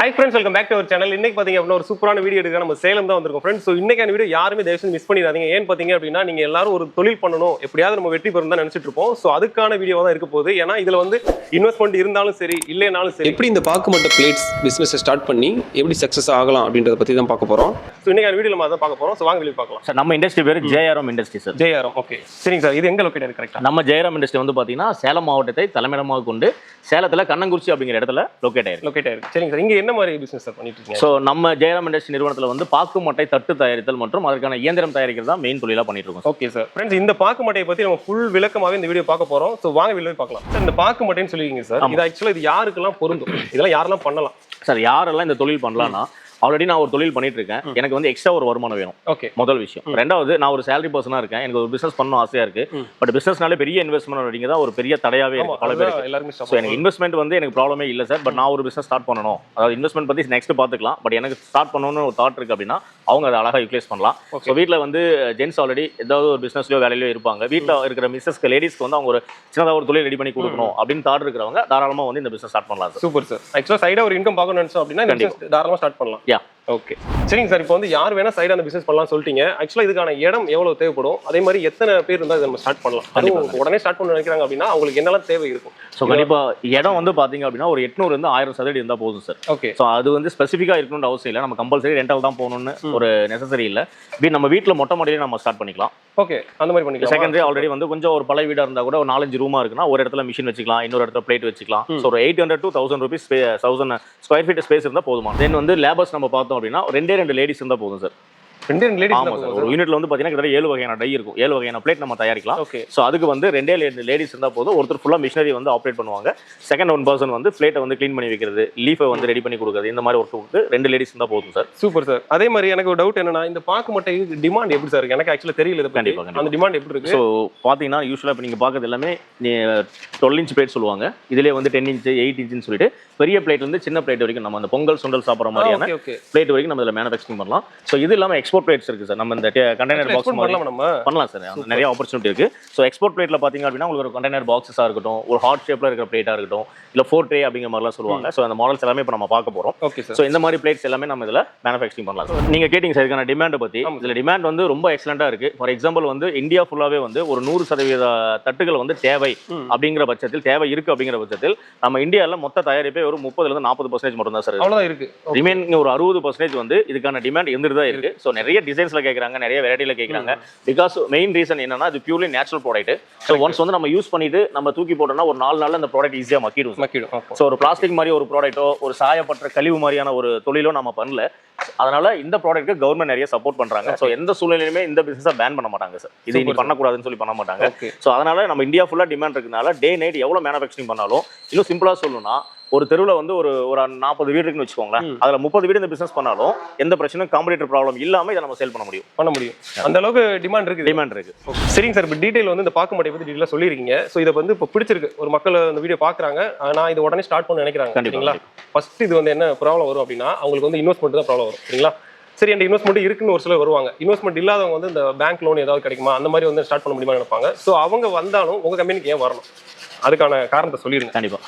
Hi friends welcome back to our channel இன்னைக்கு பாத்தீங்க அப்படின்னா ஒரு சூப்பரான வீடியோ எடுக்க நம்ம சேலம் தான் வந்திருக்கோம். ஃப்ரெண்ட்ஸ் ஸோ இன்னைக்கான வீடியோ யாருமே தயவுசெய்து மிஸ் பண்ணிடாதீங்க. ஏன் பாத்தீங்க அப்படின்னா நீங்க எல்லாரும் ஒரு தொழில் பண்ணணும். எப்படியாவது நம்ம வெற்றி பெறும் தான் நினைச்சிட்டு இருப்போம். ஸோ அதுக்கான வீடியோ தான் இருக்க போகுது. ஏன்னா இதுல வந்து இன்வெஸ்ட்மெண்ட் இருந்தாலும் சரி இல்லைனாலும் சரி. எப்படி இந்த பாக்குமட்ட பிளேட்ஸ் பிஸ்னஸை ஸ்டார்ட் பண்ணி எப்படி சக்ஸஸ் ஆகலாம் அப்படின்றத பற்றி தான் பார்க்க போகிறோம் ஸோ இன்னைக்கான வீடியோ நம்ம அதை பார்க்க போறோம். ஸோ வாங்க வெளியே பார்க்கலாம். சார் நம்ம இண்டஸ்ட்ரி பேர் JRM industry sir JRM okay சரிங்க சார் இது எங்க லொக்கேட் இருக்கு கரெக்டா நம்ம ஜெயராம் இண்டஸ்ட்ரி வந்து பார்த்தீங்கன்னா சேலம் மாவட்டத்தை தலைமையிடமாக கொண்டு சேலத்தில் கண்ணங்குறிச்சி அப்படிங்கிற இடத்துல லொக்கேட் ஆயிருக்கு. லொக்கேட் ஆயிருக்கு. சரிங்க சார் இங்க என்ன மாதிரி பிசினஸ் பண்ணிட்டு இருக்கீங்க? ஸோ நம்ம ஜெயராம் இண்டஸ்ட்ரி நிறுவனத்தில் வந்து பாக்கு மட்டை தட்டு தயாரித்தல் மற்றும் அதற்கான இயந்திரம் தயாரிக்கிறது தான் மெயின் தொழிலாக பண்ணிட்டு இருக்கோம் ஓகே சார் ஃப்ரெண்ட்ஸ் இந்த பாக்கு மட்டையை பத்தி நம்ம ஃபுல் விளக்கமாவே இந்த வீடியோ பார்க்க போறோம். ஸோ வாங்க வெளியே பார்க்கலாம். சார் இந்த பாக்கு மட்டைன்னு சொல்லிருக்கீங்க சார் இது ஆக்சுவலா இது யாருக்கெல்லாம் பொருந்தும்? இதெல்லாம் யாரெல்லாம் பண்ணலாம்? சார் யாரெல்லாம் இந்த தொழில் பண்ணலாம்னா ஆல்ரெடி நான் ஒரு தொழில் பண்ணிட்டு இருக்கேன் எனக்கு வந்து எக்ஸ்ட்ரா ஒரு வருமானம் வேணும். ஓகே. முதல் விஷயம். ரெண்டாவது நான் ஒரு சேலரி பர்சனாக இருக்கேன். எனக்கு ஒரு பிசினஸ் பண்ணணும் ஆசையா இருக்கு. பட் பிசினஸ்னாலே பெரிய இன்வெஸ்ட்மெண்ட் அப்படிங்கிறதா ஒரு பெரிய தடையாவே இருக்கு. பல பேருக்கு. எல்லாருமே எனக்கு இன்வெஸ்ட்மெண்ட் வந்து எனக்கு ப்ராப்ளமே இல்லை சார் பட் நான் ஒரு பிசினஸ் ஸ்டார்ட் பண்ணணும். அதாவது இன்வெஸ்ட்மெண்ட் பத்தி நெக்ஸ்ட் பார்த்துக்கலாம் பட் எனக்கு ஸ்டார்ட் பண்ணணும்னு ஒரு தாட் இருக்கு அப்படின்னா அவங்க அதை அழகாக யூட்டிலைஸ் பண்ணலாம். ஸோ வீட்டில் வந்து ஜென்ஸ் ஆல்ரெடி ஏதாவது ஒரு பிசினஸ்லயோ வேலையிலயோ இருப்பாங்க. வீட்டில் இருக்கிற மிஸ்ஸஸ்க்கு லேடிஸ்க்கு வந்து அவங்க ஒரு சின்னதாக ஒரு தொழில் ரெடி பண்ணி கொடுக்கணும் அப்படின்னு தாட் இருக்கிறவங்க தாராளமாக வந்து இந்த பிசினஸ் ஸ்டார்ட் பண்ணலாம் சூப்பர் சார் ஆக்சுவலா சைடா ஒரு இன்கம் பார்க்கணும்னு நினைச்சோம் அப்படின்னா இந்த business தாராளமா ஸ்டார்ட் பண்ணலாம். ஓகே சரிங்க சார் இப்போ வந்து யார் வேணா சைடா அந்த பிசினஸ் பண்ணலாம் சொல்லிட்டீங்க. ஆக்சுவலா இதுக்கான இடம் எவ்வளவு தேவைப்படும்? அதே மாதிரி எத்தனை பேர் இருந்தா இதை நம்ம ஸ்டார்ட் பண்ணலாம். அதுவும் உடனே ஸ்டார்ட் பண்ண நினைக்கிறாங்க அப்படின்னா அவங்களுக்கு என்னெல்லாம் தேவை இருக்கும்? ஸோ கண்டிப்பாக இடம் வந்து பார்த்தீங்க அப்படின்னா ஒரு எட்நூறு இருந்து ஆயிரம் சதுரடி இருந்தால் போதும் சார் ஓகே ஸோ அது வந்து ஸ்பெசிஃபிக்காக இருக்கணும்னு அவசியம் இல்லை. நம்ம கம்பல்சரி ரெண்டல் தான் போகணும்னு ஒரு நெசசரி இல்லை. வீ நம்ம வீட்டில் மொட்டை மாடியிலே நம்ம ஸ்டார்ட் பண்ணிக்கலாம். ஓகே அந்த மாதிரி பண்ணிக்கலாம். செகண்டரி ஆல்ரெடி வந்து கொஞ்சம் ஒரு பழைய வீடாக இருந்தால் கூட ஒரு நாலஞ்சு ரூமா இருக்குன்னா ஒரு இடத்துல மிஷின் வச்சுக்கலாம். இன்னொரு இடத்துல பிளேட் வச்சுக்கலாம். ஸோ ஒரு eight hundred to thousand rupees thousand square feet space இருந்தால் போதுமா? தென் வந்து லேபர்ஸ் நம்ம பார்த்தோம் அப்படின்னா ரெண்டே ரெண்டு லேடிஸ் இருந்தால் போதும் சார் ரெண்டு ரெண்டு ஆமாம் சார். ஒரு யூனிட்ல வந்து பார்த்தீங்கன்னா கிட்டத்தட்ட ஏழு வகையான டை இருக்கும். ஏழு வகையான பிளேட் நம்ம தயாரிக்கலாம். ஓகே ஸோ அதுக்கு வந்து ரெண்டே லேடிஸ் இருந்தால் போதும். ஒருத்தர் ஃபுல்லாக மிஷினரி வந்து ஆப்ரேட் பண்ணுவாங்க. செகண்ட் ஒன் பர்சன் வந்து பிளேட்டை வந்து க்ளீன் பண்ணி வைக்கிறது லீஃபை வந்து ரெடி பண்ணி கொடுக்குறது இந்த மாதிரி ஒர்க்கு ரெண்டு லேடிஸ் இருந்தால் போதும் சார். சூப்பர் சார் அதே மாதிரி எனக்கு ஒரு டவுட் என்னன்னா இந்த பாக்கு மட்டை டிமாண்ட் எப்படி சார் எனக்கு ஆக்சுவலா தெரியல இதை பத்தி. கண்டிப்பா, கண்டிப்பா. அந்த டிமாண்ட் எப்படி இருக்கு? ஸோ பார்த்தீங்கன்னா யூஸ்வலாக இப்போ நீங்கள் பார்க்கறது எல்லாமே டுவெல் இன்ச் பிளேட் சொல்லுவாங்க. இதுலேயே வந்து டென் இன்ச் எயிட் இன்ச்னு சொல்லிட்டு பெரிய பிளேட் வந்து சின்ன பிளேட் வரைக்கும் நம்ம அந்த பொங்கல் சுண்டல் சாப்பிட்ற மாதிரியான பிளேட் வரைக்கும் நம்ம இதில் மேனுஃபேக்சரிங் பண்ணலாம். ஸோ இது இல்லாமல் எக்ஸ்போர்ட் பிளேட்ஸ் இருக்குது சார் நம்ம இந்த கண்டெய்னர் பாக்ஸ் எக்ஸ்போர்ட் பண்ணலாம் நம்ம. பண்ணலாம் சார் நிறைய ஆப்பர்ச்சுனிட்டி இருக்கு. ஸோ எக்ஸ்போர்ட் பிளேட்ல பாத்தீங்க அப்படின்னா உங்களுக்கு ஒரு கண்டெய்னர் பாக்ஸஸாக இருக்கட்டும் ஒரு ஹார்ட் ஷேப்ல இருக்கிற பிளேட்டா இருக்கட்டும் இல்ல ஃபோர் ட்ரே அப்படிங்கிற மாதிரிலாம் சொல்லுவாங்க. ஸோ அந்த மாடல்ஸ் எல்லாமே இப்போ நம்ம பார்க்க போறோம். ஓகே சார் ஸோ இந்த மாதிரி பிளேட்ஸ் எல்லாமே நம்ம இதில் மேனுஃபேக்சரிங் பண்ணலாம். So, நீங்க கேட்டிங்க சார் இதுக்கான டிமாண்ட் பத்தி. இதுல டிமாண்ட் வந்து ரொம்ப எக்ஸலண்டா இருக்கு. ஃபார் எக்ஸாம்பிள் வந்து இந்தியா ஃபுல்லாவே வந்து ஒரு நூறு சதவீத தட்டுகள் வந்து தேவை. அப்படிங்கிற பட்சத்தில் தேவை இருக்கு அப்படிங்கிற பட்சத்தில் நம்ம இந்தியாவில் மொத்த தயாரிப்பே ஒரு முப்பதுல இருந்து நாற்பது பர்சன்டேஜ் மட்டும் தான் சார் அவ்வளவுதான் இருக்கு. ரிமைனிங் ஒரு அறுபது பர்சன்டேஜ் வந்து இதுக்கான டிமாண்ட் இருந்துட்டு தான் இருக்கு. ஸோ நிறைய டிசைன்ஸ்ல கேட்குறாங்க நிறைய வெரைட்டில கேட்குறாங்க பிகாஸ் மெயின் ரீசன் என்னன்னா இது purely natural product so once வந்து நம்ம யூஸ் பண்ணிட்டு நம்ம தூக்கி போட்டோம்னா ஒரு நாலு நாள்ல அந்த ப்ராடக்ட் ஈஸியாக மக்கிடும் மக்கிடும். ஸோ ஒரு பிளாஸ்டிக் மாதிரி ஒரு ப்ராடக்ட்டோ ஒரு சாயப்பட்ட கழிவு மாதிரியான ஒரு தொழிலோ நம்ம பண்ணல. அதனால இந்த ப்ராடக்ட்க்கு கவர்மெண்ட் நிறைய சப்போர்ட் பண்றாங்க. ஸோ எந்த சூழ்நிலையுமே இந்த பிசினஸை பேன் பண்ண மாட்டாங்க சார் இது இனி. பண்ணக்கூடாதுன்னு சொல்லி பண்ண மாட்டாங்க. ஸோ அதனால நம்ம இந்தியா ஃபுல்லாக டிமாண்ட் இருக்கனால டே நைட் எவ்வளோ மேனுஃபேக்சரிங் பண்ணாலும் இன்னும் சிம்பிளாக சொல்லணும்னா ஒரு தெருவில் வந்து ஒரு ஒரு நாற்பது வீடு இருக்குன்னு வச்சுக்கோங்களேன். அதில் முப்பது வீடு இந்த பிசினஸ் பண்ணாலும் எந்த பிரச்சனையும் காம்படிட்டர் ப்ராப்ளம் இல்லாமல் இதை நம்ம சேல் பண்ண முடியும். பண்ண முடியும். அந்த அளவுக்கு டிமாண்ட் இருக்குது. டிமாண்ட் இருக்கு. சரிங்க சார் இப்போ டீடைல் வந்து இந்த பாக்கு மட்டை பத்தி டீடைலாக சொல்லியிருக்கீங்க ஸோ இதை வந்து இப்போ பிடிச்சிருக்கு. ஒரு மக்கள் இந்த வீடியோ பார்க்குறாங்க. நான் இது உடனே ஸ்டார்ட் பண்ண நினைக்கிறாங்க. சரிங்களா? ஃபர்ஸ்ட் இது வந்து என்ன ப்ராப்ளம் வரும் அப்படின்னா அவங்களுக்கு வந்து இன்வெஸ்ட்மெண்ட் தான் ப்ராப்ளம் வரும். சரிங்களா? சரி அந்த இன்வெஸ்ட்மெண்ட் இருக்குன்னு ஒரு சிலர் வருவாங்க. இன்வெஸ்ட்மெண்ட் இல்லாதவங்க வந்து இந்த பேங்க் லோன் ஏதாவது கிடைக்குமா? அந்த மாதிரி வந்து ஸ்டார்ட் பண்ண முடியுமா நினைப்பாங்க. ஸோ அவங்க வந்தாலும் உங்க கம்பெனிக்கு ஏன் வரணும்? அதுக்கான காரணத்தை சொல்லிருங்க கண்டிப்பா.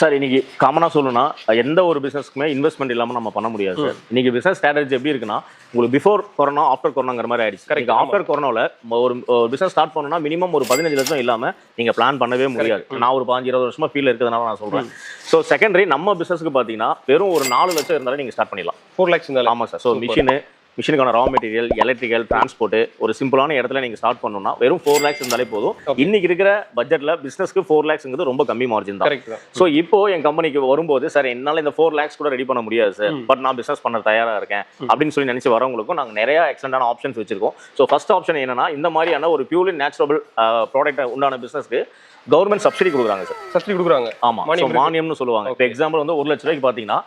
சார் இன்னைக்கு காமனாக சொல்லணும்னா எந்த ஒரு பிசினஸ்க்குமே இன்வெஸ்ட்மெண்ட் இல்லாமல் நம்ம பண்ண முடியாது சார் இன்னைக்கு பிசினஸ் ஸ்ட்ராட்டஜி எப்படி இருக்குன்னா உங்களுக்கு பிஃபோர் கொரோனா ஆஃப்டர் கொரோனாங்கிற மாதிரி ஆயிடுச்சு. கரெக்ட் ஆஃப்டர் கொரோனாவில் ஒரு பிசினஸ் ஸ்டார்ட் பண்ணணும்னா மினிமம் ஒரு பதினஞ்சு லட்சம் இல்லாமல் நீங்க பிளான் பண்ணவே முடியாது. நான் ஒரு பாஞ்சு இருபது வருஷமா ஃபீல் இருக்கிறதுனால நான் சொல்றேன். ஸோ செகண்டரி நம்ம பிசினஸ்க்கு பார்த்தீங்கன்னா வெறும் ஒரு நாலு லட்சம் இருந்தாலே நீங்க ஸ்டார்ட் பண்ணிடலாம். ஃபோர் லேக்ஸ் இருந்தாலும் ஆமாம் சார் ஸோ மிஷினு மிஷினுக்கான ரா மெட்டீரியல் எலக்ட்ரிக்கல் டிரான்ஸ்போர்ட் ஒரு சிம்பிளான இடத்துல நீங்க ஸ்டார்ட் பண்ணணும்னா வெறும் ஃபோர் லேக்ஸ் இருந்தாலே போதும். இன்னைக்கு இருக்கிற பட்ஜெட்ல பிசினஸ்க்கு ஃபோர் லேக்ஸ்ங்கிறது ரொம்ப கம்மி மார்ஜின் தான். ஸோ இப்போ என் கம்பெனிக்கு வரும்போது சார் என்னால் இந்த ஃபோர் லேக்ஸ் கூட ரெடி பண்ண முடியாது சார். பட் நான் பிசினஸ் பண்ண தயாரா இருக்கேன். அப்படின்னு சொல்லி நினைச்சு வரவங்களுக்கும் நாங்கள் நிறைய எக்ஸலண்டான ஆப்ஷன்ஸ் வச்சிருக்கோம். ஸோ ஃபர்ஸ்ட் ஆப்ஷன் என்னன்னா இந்த மாதிரியான ஒரு பியூர்லி நேச்சுரபிள் ப்ராடக்ட் உண்டான பிசினஸ்க்கு கவர்மெண்ட் சப்சிடி கொடுக்குறாங்க சார் சப்சிடி கொடுக்குறாங்க. ஆமா. மானியம் ஸோ. மானியம்னு சொல்லுவாங்க. இப்போ எக்ஸாம்பிள் வந்து ஒரு லட்ச ரூபாய்க்கு பார்த்தீங்கன்னா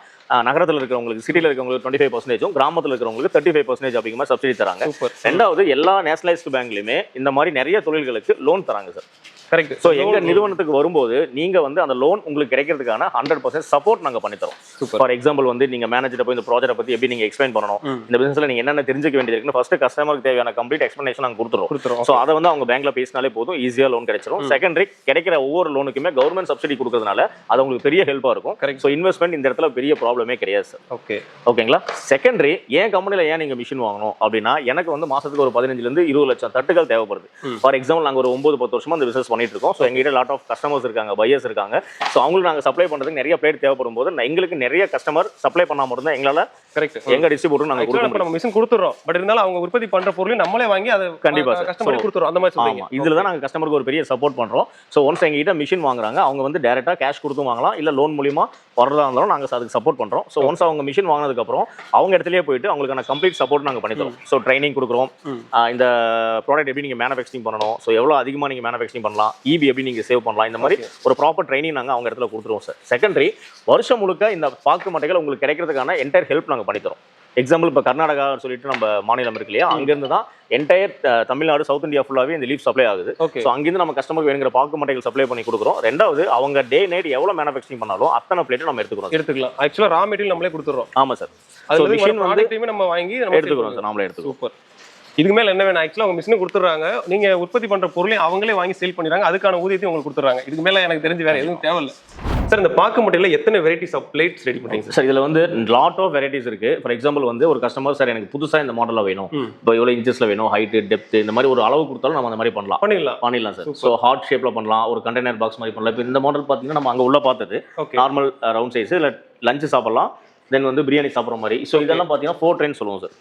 நகரத்துல இருக்கிறவங்களுக்கு சிட்டியில் இருக்கிறவங்களுக்கு டுவெண்ட்டி ஃபைவ் பர்சன்டேஜும் கிராமத்தில் இருக்கிறவங்களுக்கு தேர்ட்டி ஃபைவ் பர்சன்டேஜ் அப்படிங்கிற மாதிரி சப்சிடி தராங்க. சூப்பர் ரெண்டாவது எல்லா நேஷனலைஸ்டு பேங்க்லையுமே இந்த மாதிரி நிறைய தொழில்களுக்கு லோன் தராங்க சார் கரெக்ட் ஸோ எங்க நிறுவனத்துக்கு வரும்போது நீங்க வந்து அந்த லோன் உங்களுக்கு கிடைக்கிறதுக்கான ஹண்ட்ரட் பர்சன்ட் சப்போர்ட் நாங்க பண்ணி தரோம். Super. ஃபார் எக்ஸாம்பிள் வந்து நீங்க மேனேஜர் போய் இந்த ப்ராஜெக்ட் பத்தி எப்படி நீங்க எக்ஸ்பிளைன் பண்ணணும்? ம். இந்த பிசினஸ்ல நீங்க என்னென்ன தெரிஞ்சுக்க வேண்டியது இருக்குன்னு ஃபர்ஸ்ட் கஸ்டமருக்கு தேவையான கம்ப்ளீட் எக்ஸ்பிளனேஷன் நாங்க கொடுத்துருவோம் ஸோ அதை வந்து அவங்க பேங்க்ல பேசினாலே போதும் ஈஸியா லோன் கிடைச்சிரும். செகண்டரி கிடைக்கிற ஒவ்வொரு லோனுக்குமே கவர்மெண்ட் சப்சிடி கொடுக்கறதுனால அது உங்களுக்கு பெரிய ஹெல்ப்பா இருக்கும். Correct. ஸோ இன்வெஸ்ட்மெண்ட் இந்த இடத்துல பெரிய ப்ராப்ளம் கிடையாது சார் ஓகே ஓகேங்களா செகண்டரி ஏன் கம்பெனியில் ஏன் நீங்கள் மிஷின் வாங்கணும் அப்படின்னா எனக்கு வந்து மாசத்துக்கு ஒரு பதினஞ்சுலேருந்து இருபது லட்சம் தட்டுகள் தேவைப்படுது. ஃபார் எக்ஸாம்பிள் நாங்கள் ஒரு ஒன்பது பத்து வருஷமா இந்த பிசினஸ் பண்ணிட்டு இருக்கோம். ஸோ எங்ககிட்ட லாட் ஆஃப் கஸ்டமர்ஸ் இருக்காங்க பையர்ஸ் இருக்காங்க. ஸோ அவங்களுக்கு நாங்கள் சப்ளை பண்ணுறதுக்கு நிறைய பிளேட் தேவைப்படும் போது எங்களுக்கு நிறைய கஸ்டமர் சப்ளை பண்ணாம இருந்தால் எங்களால் கரெக்ட் எங்க டிஸ்ட்ரிபியூட்டர் நாங்கள் கொடுக்க நம்ம மிஷின் கொடுத்துறோம் பட் இருந்தாலும் அவங்க உற்பத்தி பண்ற பொருளையும் நம்மளே வாங்கி அதை கண்டிப்பா. கஸ்டமர் கொடுத்துறோம் அந்த மாதிரி சொல்றீங்க. ஆமா. இதுல தான் நாங்க கஸ்டமருக்கு ஒரு பெரிய சப்போர்ட் பண்றோம். ஸோ ஒன்ஸ் எங்ககிட்ட மிஷின் வாங்குறாங்க அவங்க வந்து டேரக்டா கேஷ் கொடுத்தும் வாங்கலாம். இல்ல லோன் மூலியமா வரதா இருந்தாலும் நாங்க அதுக்கு சப்போர்ட் பண்றோம். ஸோ ஒன்ஸ் அவங்க மிஷின் வாங்கினதுக்கு அப்புறம் அவங்க இடத்துலயே போயிட்டு அவங்களுக்கான கம்ப்ளீட் சப்போர்ட் நாங்க பண்ணி தரோம். ஸோ ட்ரைனிங் கொடுக்குறோம். இந்த ப்ராடக்ட் எப்படி நீங்க மேனுஃபேக்சரிங் பண்ணணும்? ஸோ எவ்வளவு அதிகமா நீங்க மேனுஃபேக்சரிங் பண்ணலாம்? இபி எப்படி நீங்க சேவ் பண்ணலாம்? இந்த மாதிரி ஒரு ப்ராப்பர் ட்ரைனிங் நாங்க அவங்க இடத்துல கொடுத்துருவோம் சார் செகண்டரி வருஷம் முழுக்க இந்த பாக்கு மட்டைகள் உங்களுக்கு கிடைக்கிறதுக்கான என்டையர் ஹெல்ப் நாங்க பண்ணி தரோம். எக்ஸாம்பிள் இப்போ கர்நாடகா சொல்லிட்டு நம்ம மாநிலம் இருக்கு இல்லையா? அங்கிருந்து தான் என்டையர் தமிழ்நாடு சவுத் இந்தியா ஃபுல்லாவே இந்த லீவ் சப்ளை ஆகுது. ஓகே ஸோ அங்கிருந்து நம்ம கஸ்டமருக்கு வேணுங்கிற பாக்கு மட்டைகள் சப்ளை பண்ணி கொடுக்குறோம். ரெண்டாவது அவங்க டே நைட் எவ்வளவு மேனுஃபேக்சரிங் பண்ணாலும் அத்தனை பிளேட் நம்ம எடுத்துக்கிறோம் எடுத்துக்கலாம். ஆக்சுவலா ரா மெட்டீரியல் நம்மளே கொடுத்துறோம். ஆமா சார் அது மிஷின் வந்து நம்ம வாங்கி நம்ம எடுத்துக்கிறோம் சார் நாமளே எடுத்துக்கிறோம். சூப்பர் இதுக்கு மேல என்ன வேணும்? ஆக்சுவலா அவங்க மிஷின் கொடுத்துறாங்க நீங்க உற்பத்தி பண்ற பொருளையும் அவங்களே வாங்கி சேல் பண்ணிடுறாங்க. அதுக்கான ஊதியத்தையும் உங்களுக்கு கொடுத்துறாங்க இதுக்கு மேல எனக்கு தெரிஞ்சு வேற எதுவும் தேவையில்ல. சார் இந்த பாக்கு மட்டையில எத்தனை வெரைட்டிஸ் ஆஃப் பிளேட்ஸ் ரெடி பண்றீங்க சார் இதுல வந்து லாட் ஆஃப் வெரைட்டிஸ் இருக்கு. ஃபார் எக்ஸாம்பிள் வந்து ஒரு கஸ்டமர் சார் எனக்கு புதுசா இந்த மாடல்ல வேணும். இப்போ எவ்வளவு இன்ச்சஸ்ல வேணும் ஹைட் டெப்த் இந்த மாதிரி ஒரு அளவு கொடுத்தாலும் நம்ம அந்த மாதிரி பண்ணலாம். பண்ணிடலாம். பண்ணிடலாம் சார் ஸோ ஹார்ட் ஷேப்ல பண்ணலாம் ஒரு கண்டெய்னர் பாக்ஸ் மாதிரி பண்ணலாம். இப்போ இந்த மாடல் பார்த்தீங்கன்னா நம்ம அங்க உள்ள பார்த்தது. நார்மல் ரவுண்ட் சைஸ் இல்லை லஞ்ச் சாப்பிடலாம். தென் வந்து பிரியாணி சாப்பிட்ற மாதிரி. ஸோ இதெல்லாம் பார்த்தீங்கன்னா ஃபோர் ட்ரெயின் சொல்லுவோம் சார்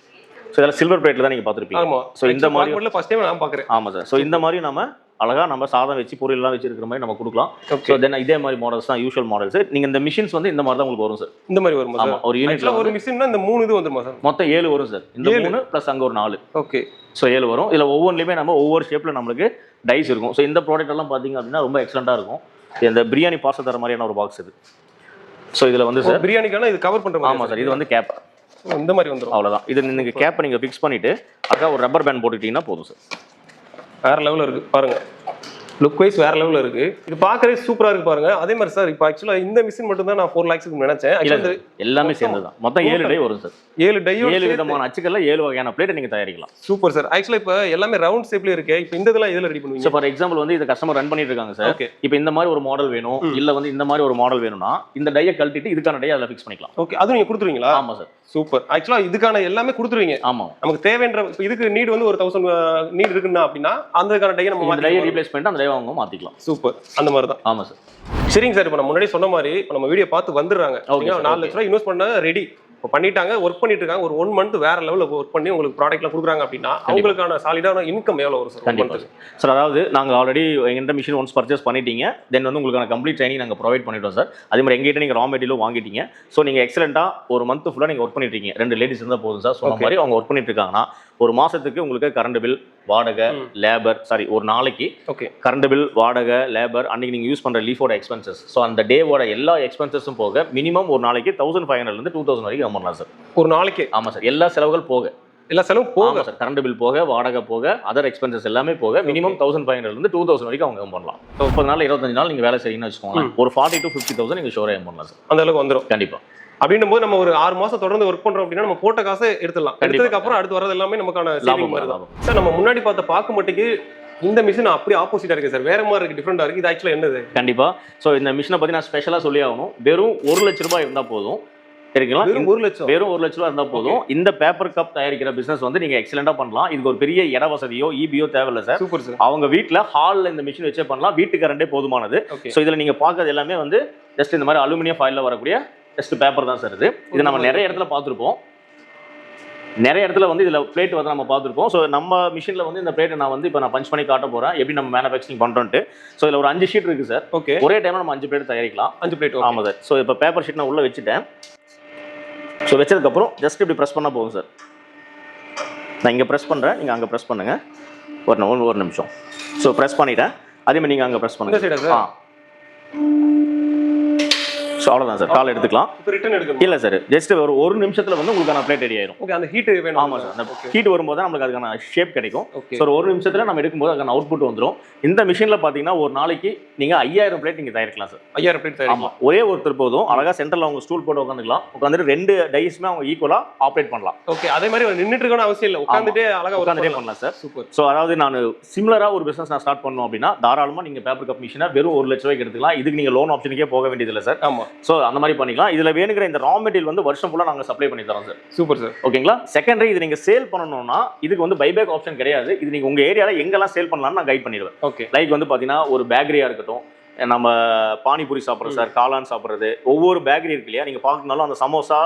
ஸோ இதெல்லாம் சில்வர் பிளேட்ல தான் நீங்க பார்த்துருப்பீங்க. ஸோ இந்த மாதிரி ஃபர்ஸ்ட் டைம் நான் பாக்குறேன் ஆமா சார் ஸோ இந்த மாதிரி நம்ம அழகா நம்ம சாதம் வச்சு பொரியல்லாம் வச்சிருக்கிற மாதிரி நம்ம கொடுக்கலாம். ஸோ தென் இதே மாதிரி மாடல்ஸ் தான் யூஷுவல் மாடல்ஸ் நீங்க இந்த மிஷின்ஸ் வந்து இந்த மாதிரி தான் உங்களுக்கு வரும் சார் இந்த மாதிரி வருமா ஆமா சார் ஒரு யூனிட்ல ஒரு மிஷின்னா இந்த மூணு இது வந்துருமா சார் மொத்தம் ஏழு வரும் சார் இந்த? மூணு ப்ளஸ் அங்க ஒரு நாலு. ஓகே ஸோ ஏழு வரும். இதுல ஒவ்வொன்றுலையுமே நம்ம ஒவ்வொரு ஷேப்ல நம்மளுக்கு டைஸ் இருக்கும். ஸோ இந்த ப்ராடக்ட் எல்லாம் பாத்தீங்க அப்படின்னா ரொம்ப எக்ஸலண்டா இருக்கும். இந்த பிரியாணி பார்சல் தர மாதிரியான ஒரு பாக்ஸ் இது. ஸோ இதுல வந்து சார் பிரியாணிக்கான இது கவர் பண்ற மாதிரி ஆமா சார் இது வந்து கேப் இந்த மாதிரி வந்துரும். அவ்வளவுதான். இது நீங்க கேப்பை நீங்க ஃபிக்ஸ் பண்ணிட்டு அக்கா ஒரு ரப்பர் பேண்ட் போட்டுக்கிட்டீங்கன்னா போதும் சார் வேற லெவல்ல இருக்கு. பாருங்க. லுக் வைஸ் வேற லெவல்ல இருக்கு. இது பாக்கறே சூப்பரா இருக்கு பாருங்க. அதே மாதிரி சார் இப்போ ஆக்சுவலா இந்த மிஷின் மட்டும் தான் நான் ஃபோர் லேக்ஸ்க்கு நினைச்சேன். எல்லாமே சேர்ந்து தான் மொத்தம் ஏழு டை வரும் சார் ஏழு டையோ ஏழு விதமான அச்சுக்கள்ல ஏழு வகையான பிளேட்டை நீங்க தயாரிக்கலாம். சூப்பர் சார் ஆக்சுவலா இப்போ எல்லாமே ரவுண்ட் ஷேப்ல இருக்கு. இப்போ இந்த இதெல்லாம் எதுல ரெடி பண்ணுவீங்க? ஃபார் எக்ஸாம்பிள் வந்து இந்த கஸ்டமர் ரன் பண்ணிட்டு இருக்காங்க சார் இப்போ இந்த மாதிரி ஒரு மாடல் வேணும். இல்ல வந்து இந்த மாதிரி ஒரு மாடல் வேணும்னா இந்த டையை கழட்டிட்டு இதுக்கான டை அதில் ஃபிக்ஸ் பண்ணிக்கலாம். ஓகே அதுவும் நீங்க கொடுத்துருவீங்களா? ஆமா சார் சூப்பர் ஆக்சுவலா இதுக்கான எல்லாமே கொடுத்துருவீங்க. ஆமா. நமக்கு தேவைன்ற இதுக்கு நீட் வந்து ஒரு தௌசண்ட் நீட் இருக்குன்னா அப்படின்னா அதுக்கான டையை நம்ம டையை ரீப்ளேஸ் பண்ணிட்டு அந்த அவங்க மாத்திக்கலாம். சூப்பர். அந்த மாதிரி தான் ஆமா சார் சரிங்க சார் இப்போ நம்ம முன்னாடி சொன்ன மாதிரி இப்போ நம்ம வீடியோ பார்த்து வந்துடுறாங்க. ஓகேங்களா? நாலு. லட்ச ரூபா இன்வெஸ்ட் பண்ண ரெடி இப்போ பண்ணிட்டாங்க ஒர்க் பண்ணிட்டு இருக்காங்க. ஒரு ஒன் மந்த் வேற லெவலில் ஒர்க் பண்ணி உங்களுக்கு ப்ராடக்ட்லாம் கொடுக்குறாங்க அப்படின்னா அவங்களுக்கான சாலிடான இன்கம் எவ்வளோ வரும் சார் கண்டிப்பா சார் அதாவது நாங்க ஆல்ரெடி எங்கிட்ட மிஷின் ஒன்ஸ் பர்ச்சேஸ் பண்ணிட்டீங்க. தென் வந்து உங்களுக்கான கம்ப்ளீட் ட்ரைனிங் நாங்க ப்ரொவைட் பண்ணிட்டோம் சார் அதே மாதிரி எங்கிட்ட நீங்க ரா மெட்டீரியல் வாங்கிட்டீங்க. ஸோ நீங்க எக்ஸலண்டா ஒரு மந்த் ஃபுல்லா நீங்க ஒர்க் பண்ணிட்டு இருக்கீங்க. ரெண்டு லேடிஸ் இருந்தா போதும் சார் சொன்ன. மாதிரி. அவங்க ஒர்க் பண்ணிட்டு இருக்காங்கன்னா ஒரு மாசத்துக்கு உங்களுக்கு கரண்ட் பில் வாடகை. லேபர் சாரி ஒரு நாளைக்கு ஓகே கரண்ட் பில் வாடகை லேபர் அன்னைக்கு நீங்கள் யூஸ் பண்ணுற லீஃபோட எக்ஸ்பென்சஸ் ஸோ அந்த டேவோட எல்லா எக்ஸ்பென்சஸும் போக மினிமம் ஒரு நாளைக்கு தௌசண்ட் ஃபைவ் ஹண்ட்ரட்லேருந்து டூ தௌசண்ட் வரைக்கும் பண்ணலாம் சார் ஒரு நாளைக்கு? ஆமாம் சார் எல்லா செலவுகள் போக. எல்லா செலவும் போக? சார் கரண்ட் பில் போக வாடகை போக அதர் எக்ஸ்பென்சஸ் எல்லாமே போக மினிமம் தௌசண்ட் ஃபைவ் ஹண்ட்ரட்லேருந்து டூ தௌசண்ட் வரைக்கும் அவங்க பண்ணலாம். முப்பது நாள் இருபத்தஞ்சு நாள் நீங்கள் வேலை செய்யணும்னு வச்சுக்கோங்களேன். ஒரு ஃபார்ட்டி டு ஃபிஃப்டி தௌசண்ட் நீங்கள் ஷோரே பண்ணலாம் சார் அந்த அளவுக்கு வந்துடும் கண்டிப்பாக அப்படின்னும் போது நம்ம ஒரு ஆறு மாசம் தொடர்ந்து ஒர்க் பண்றோம் அப்படின்னா நம்ம போட்ட காசை எடுத்துடலாம். கண்டிப்பா. எடுத்ததுக்கு அப்புறம் அடுத்து வரது எல்லாமே நமக்கான லாபம் சார் நம்ம முன்னாடி பார்த்த பாக்கு மட்டைக்கு இந்த மிஷின் அப்படியே ஆப்போசிட்டா இருக்கு சார். வேற மாதிரி இருக்கு டிஃப்ரெண்டா இருக்கு. இது ஆக்சுவலா என்னது? கண்டிப்பாக ஸோ இந்த மிஷினை பற்றி நான் ஸ்பெஷலாக சொல்லி ஆகணும். வெறும் ஒரு லட்ச ரூபாய் இருந்தால் போதும். சரிங்களா? ஒரு லட்சம்? வெறும் ஒரு லட்ச ரூபா இருந்தால் போதும். இந்த பேப்பர் கப் தயாரிக்கிற பிசினஸ் வந்து நீங்க எக்ஸலண்டா பண்ணலாம். இதுக்கு ஒரு பெரிய இட வசதியோ இபியோ தேவையில்ல சார். சூப்பர் சார் அவங்க வீட்ல ஹால்ல இந்த மிஷின் வச்சே பண்ணலாம். வீட்டு கரண்டே போதுமானது. ஸோ இதுல நீங்க பார்க்கறது எல்லாமே வந்து ஜஸ்ட் இந்த மாதிரி அலுமினியம் ஃபாயில்ல வரக்கூடிய ஜஸ்ட் பேப்பர் தான் சார் இது. இது நம்ம நிறைய இடத்துல பார்த்துருப்போம். நிறைய இடத்துல வந்து இதுல பிளேட் வந்து நம்ம பார்த்துருப்போம். ஸோ நம்ம மிஷினில் வந்து இந்த பிளேட்டை நான் வந்து இப்போ நான் பஞ்ச் பண்ணி காட்ட போறேன். எப்படி நம்ம மேனுஃபேக்சரிங் பண்றோன்ட்டு. ஸோ இதுல ஒரு அஞ்சு ஷீட் இருக்கு சார் ஓகே ஒரே டைம்ல நம்ம அஞ்சு பிளேட் தயாரிக்கலாம். அஞ்சு பிளேட் ஆமாம் சார் ஸோ இப்போ பேப்பர் ஷீட் நான் உள்ள வச்சுட்டேன். ஸோ வச்சதுக்கப்புறம் ஜஸ்ட் இப்படி ப்ரெஸ் பண்ணால் போதும் சார் நான் இங்கே ப்ரெஸ் பண்ணுறேன் நீங்கள் அங்கே ப்ரெஸ் பண்ணுங்க. ஒரு ஒரு நிமிஷம். ஸோ ப்ரெஸ் பண்ணிட்டேன். அதே மாதிரி நீங்கள் அங்கே ப்ரெஸ் இந்த பண்ணுங்க சைடா ஆ. அவ்வளோதான் சார் கால் எடுத்துக்கலாம். இப்போ ரிட்டர்ன் எடுக்கணும். இல்லை சார் ஜஸ்ட் ஒரு ஒரு நிமிஷத்தில் வந்து உங்களுக்கான பிளேட் ரெடி ஆயிரும். ஓகே அந்த ஹீட் வேணும். ஆமாம் சார் அந்த ஹீட் வரும்போது தான் நம்மளுக்கு அதுக்கான ஷேப் கிடைக்கும். ஸோ ஒரு நிமிஷத்தில் நம்ம எடுக்கும்போது அதுக்கான அவுட்புட் வந்துடும் இந்த மிஷினில் பார்த்தீங்கன்னா ஒரு நாளைக்கு நீங்கள் ஐயாயிரம் பிளேட் நீங்கள் தயாரிக்கலாம் சார் ஐயாயிரம் பிளேட் தயாரிக்கலாம். ஆமா. ஒரே ஒருத்தர் போதும். அழகா சென்டர்ல அவங்க ஸ்டூல் போட்டு உட்காந்துக்கலாம் உட்காந்துட்டு ரெண்டு டைஸ்மே அவங்க ஈக்குவலா ஆப்ரேட் பண்ணலாம். ஓகே அதே மாதிரி நின்னுட்டு இருக்கணும் அவசியம் இல்லை. உட்காந்துட்டே அழகா உட்காந்துட்டே பண்ணலாம். சார் சூப்பர் ஸோ அதாவது நான் சிமிலரா ஒரு பிசினஸ் நான் ஸ்டார்ட் பண்ணோம் அப்படின்னா தாராளமா நீங்க பேப்பர் கப் மிஷினா வெறும் ஒரு லட்ச ரூபாய்க்கு எடுத்துக்கலாம். இதுக்கு நீங்க லோன் ஆப்ஷனுக்கே போக வேண்டியதில்லை சார் ஆமா. ஸோ அந்த மாதிரி பண்ணிக்கலாம். இதில் வேணுங்கிற இந்த ரா மெட்டீரியல் வந்து வருஷம் ஃபுல்லாக நாங்கள் சப்ளை பண்ணி தரோம் சார் சூப்பர் சார் ஓகேங்களா செகண்டரி இது நீங்கள் சேல் பண்ணணும்னா இதுக்கு வந்து பைபேக் ஆப்ஷன் கிடையாது. இது நீங்கள் உங்கள் ஏரியாவில் எங்கெல்லாம் சேல் பண்ணலாம்னு நான் கைட் பண்ணிடுவேன். ஓகே லைக் வந்து பார்த்தீங்கன்னா ஒரு பேக்கரியாக இருக்கட்டும் நம்ம பானிபூரி சாப்பிட்றது சார் காளான் சாப்பிட்றது ஒவ்வொரு பேக்கரி இருக்கு இல்லையா? நீங்கள் பார்க்கணுனாலும் அந்த சமோசா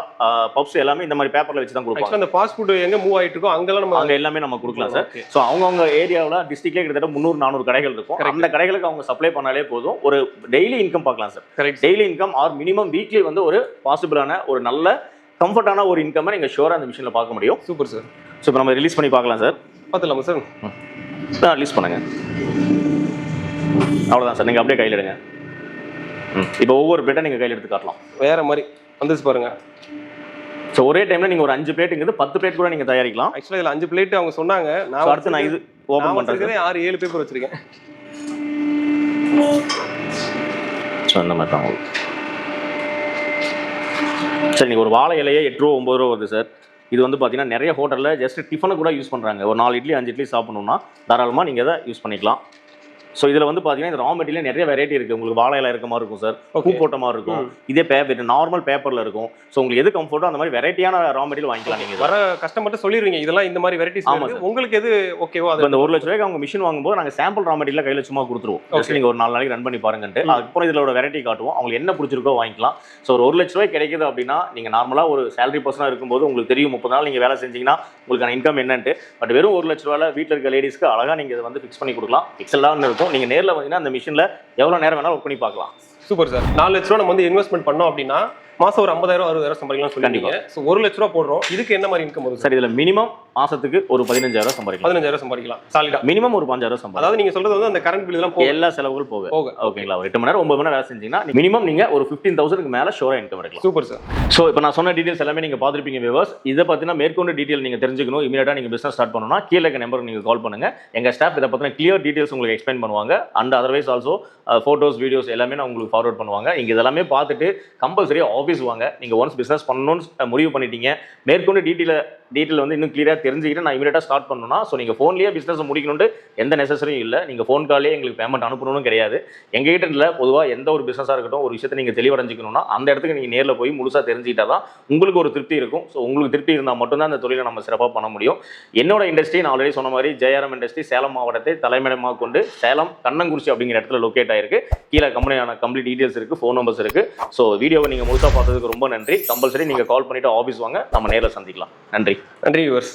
பப்ஸ் எல்லாமே இந்த மாதிரி பேப்பரில் வச்சு தான் கொடுப்பாங்க. அந்த ஃபாஸ்ட் ஃபுட் எங்க மூவ் ஆயிட்டு இருக்கோ அங்கெல்லாம் நம்ம அங்கே எல்லாமே நம்ம கொடுக்கலாம் சார். ஸோ அவங்கவுங்க ஏரியாவில் டிஸ்ட்ரிக்ட்லேயே கிட்டத்தட்ட முந்நூறு நானூறு கடைகள் இருக்கும். அந்த கடைகளுக்கு அவங்க சப்ளை பண்ணாலே போதும். ஒரு டெய்லி இன்கம் பார்க்கலாம் sir. Correct daily income or minimum weekly வந்து ஒரு பாசிபிளான ஒரு நல்ல கம்ஃபர்டான ஒரு இன்கம்மை நீங்கள் ஷோராக அந்த மிஷினில் பார்க்க முடியும். சூப்பர் சார் ஸோ இப்போ நம்ம ரிலீஸ் பண்ணி பார்க்கலாம் சார். பார்த்துலாமா சார் ரிலீஸ் பண்ணுங்க. அவ்வளோதான் சார். நீங்கள் அப்படியே கையில் எடுங்க. ம். இப்போ ஒவ்வொரு பிளேட்டை நீங்கள் கையில் எடுத்து காட்டலாம். வேற மாதிரி வந்துச்சு பாருங்க. ஸோ ஒரே டைமில் நீங்கள் ஒரு அஞ்சு பிளேட்டுங்கிறது பத்து பிளேட் கூட நீங்கள் தயாரிக்கலாம். ஆக்சுவலா இதுல அஞ்சு பிளேட் அவங்க சொன்னாங்க. நான் அடுத்து நான் இது ஓப்பன் பண்ணுறேன் வச்சிருக்கிறேன் ஆறு ஏழு பேப்பர் வச்சிருக்கேன். ஸோ இந்த மாதிரி தான் சரி நீங்கள் ஒரு வாழை இலையே எட்டு ரூபா ஒம்பது ரூபா வருது சார். இது வந்து பார்த்தீங்கன்னா நிறைய ஹோட்டலில் ஜஸ்ட் டிஃபனை கூட யூஸ் பண்ணுறாங்க ஒரு நாலு இட்லி அஞ்சு இட்லி சாப்பிடணும்னா தாராளமாக நீங்கள் இதை யூஸ் பண்ணிக்கலாம். ஸோ இதில் வந்து பார்த்தீங்கன்னா இந்த ரா மெட்டீரியல் நிறைய வெரைட்டி இருக்குது உங்களுக்கு வாழை இலை இருக்க மாதிரி இருக்கும் சார் பூ. போட்ட மாதிரி இருக்கும். இதே பேப்பர் நார்மல் பேப்பரில் இருக்கும். ஸோ உங்களுக்கு எது கம்ஃபர்ட்டோ அந்த மாதிரி வெரைட்டியான ரா மெட்டீரியல் வாங்கிக்கலாம் நீங்கள் வர கஸ்டமர்ட்ட சொல்லிடுவீங்க இதெல்லாம் இந்த மாதிரி வெரைட்டிஸ் ஆமா இருக்கு. உங்களுக்கு எது ஓகேவோ அது இந்த ஒரு லட்ச ரூபாய்க்கு அவங்க மிஷின் வாங்கும்போது நாங்கள் சாம்பிள் ரா மெட்டீரியல் கையில் சும்மா கொடுத்துருவோம். ஜஸ்ட் நீங்கள் ஒரு நாலு நாளைக்கு ரன் பண்ணி பாருங்கன்ட்டு. அதுக்கப்புறம் இதோட வெரைட்டி காட்டுவோம். அவங்களுக்கு என்ன பிடிச்சிருக்கோ வாங்கிக்கலாம். ஸோ ஒரு ஒரு லட்ச ரூபாய் கிடைக்குது அப்படின்னா நீங்கள் நார்மலாக ஒரு சேலரி பர்சனாக இருக்கும்போது உங்களுக்கு தெரியும் முப்பது நாள் நீங்கள் வேலை செஞ்சீங்கன்னா உங்களுக்கான இன்கம் என்னன்ட்டு. பட் வெறும் ஒரு லட்ச ரூபாயில் வீட்டில் இருக்க லேடிஸ்க்கு அழகாக நீங்கள் இதை வந்து ஃபிக்ஸ் பண்ணி கொடுக்கலாம். எக்ஸலாக இருக்கும். நீங்கள் நேரில் வந்தீங்கன்னா அந்த மிஷினில் எவ்வளோ நேரம் வேணாலும் ஒர்க் பண்ணி பார்க்கலாம். சூப்பர் சார் நாலு லட்ச ரூபா நம்ம வந்து இன்வெஸ்ட்மெண்ட் பண்ணோம் அப்படின்னா மாசம் ஒரு ஐம்பதாயிரம் அறுபதாயிரம் சம்பாதிக்கலாம் சொல்லிட்டீங்க. ஸோ ஒரு லட்ச ரூபா போடுறோம். இதுக்கு என்ன மாதிரி இன்கம் வரும் சார் இதில் மினிமம் மாதத்துக்கு ஒரு பதினஞ்சாயிரம் சம்பாதிக்கலாம். பதினஞ்சாயிரம் சம்பாதிக்கலாம். சாலிடா மினிமம் ஒரு பஞ்சாயிரம் சம்பாதிக்கலாம். அதாவது நீங்க சொல்றது வந்து அந்த கரண்ட் பில் எல்லாம் எல்லா செலவுகள் போக போக ஓகேங்களா? ஒரு எட்டு மணி நேரம் ஒன்பது மணி நேரம் வேலை செஞ்சீங்கன்னா மினிமம் நீங்கள் ஒரு ஃபிஃப்டீன் தௌசண்ட்க்கு மேலே ஷோராக இன்கம் எடுக்கலாம். சூப்பர் சார் ஸோ இப்போ நான் சொன்ன டீடைல்ஸ் எல்லாமே நீங்கள் பார்த்துருப்பீங்க வியூவர்ஸ் இதை பற்றின மேற்கொண்டு டீட்டெயில் நீங்கள் தெரிஞ்சுக்கணும். இமீடியட்டாக நீங்கள் பிஸ்னஸ் ஸ்டார்ட் பண்ணணும்னா கீழே இருக்க நம்பருக்கு நீங்கள் கால் பண்ணுங்க. எங்கள் ஸ்டாஃப் இதை பற்றின கிளியர் டீடைல்ஸ் உங்களுக்கு எக்ஸ்பிளைன் பண்ணுவாங்க. And otherwise also photos videos எல்லாமே நான் உங்களுக்கு ஃபார்வர்ட் பண்ணுவாங்க. இங்கே இதெல்லாமே பார்த்துட்டு கம்பல்சரி ஆஃபீஸ் வாங்க. நீங்கள் ஒன்ஸ் பிஸ்னஸ் பண்ணணும்னு முடிவு பண்ணிட்டீங்க. மேற்கொண்டு டீட்டெயிலை டீட்டெயில் வந்து இன்னும் கிளியராக தெரிஞ்சுக்கிட்டு நான் இமீடியட்டாக ஸ்டார்ட் பண்ணணும்னா ஸோ நீங்கள் ஃபோன்லேயே பிஸ்னஸ் முடிக்கணும்னு எந்த நெசசரியும் இல்லை. நீங்கள் ஃபோன் காலே எங்களுக்கு பேமெண்ட் அனுப்பணும்னு கிடையாது. எங்ககிட்ட இல்லை பொதுவாக எந்த ஒரு பிஸ்னஸாக இருக்கட்டும் ஒரு விஷயத்தை நீங்கள் தெளிவடைஞ்சிக்கணும்னா அந்த இடத்துக்கு நீங்கள் நேரில் போய் முழுசாக தெரிஞ்சுக்கிட்டா தான் உங்களுக்கு ஒரு திருப்தி இருக்கும். ஸோ உங்களுக்கு திருப்தி இருந்தால் மட்டும்தான் அந்த தொழிலை நம்ம சிறப்பாக பண்ண முடியும். என்னோட இண்டஸ்ட்ரி நான் ஆல்ரெடி சொன்ன மாதிரி ஜெயராம் இண்டஸ்ட்ரி சேலம் மாவட்டத்தை தலைமையிடமாக கொண்டு சேலம் கண்ணங்குறிச்சி அப்படிங்கிற இடத்துல லொக்கேட் ஆயிருக்கு. கீழே கம்பெனியான கம்ப்ளீட் டீடைல்ஸ் இருக்குது ஃபோன் நம்பர்ஸ் இருக்குது ஸோ வீடியோவை நீங்கள் முழுசாக பார்த்ததுக்கு ரொம்ப நன்றி. கம்பல்சரி நீங்கள் கால் பண்ணிவிட்டு ஆஃபீஸ் வாங்க. நம்ம நேரில் சந்திக்கலாம். நன்றி. நன்றி யூவர்ஸ்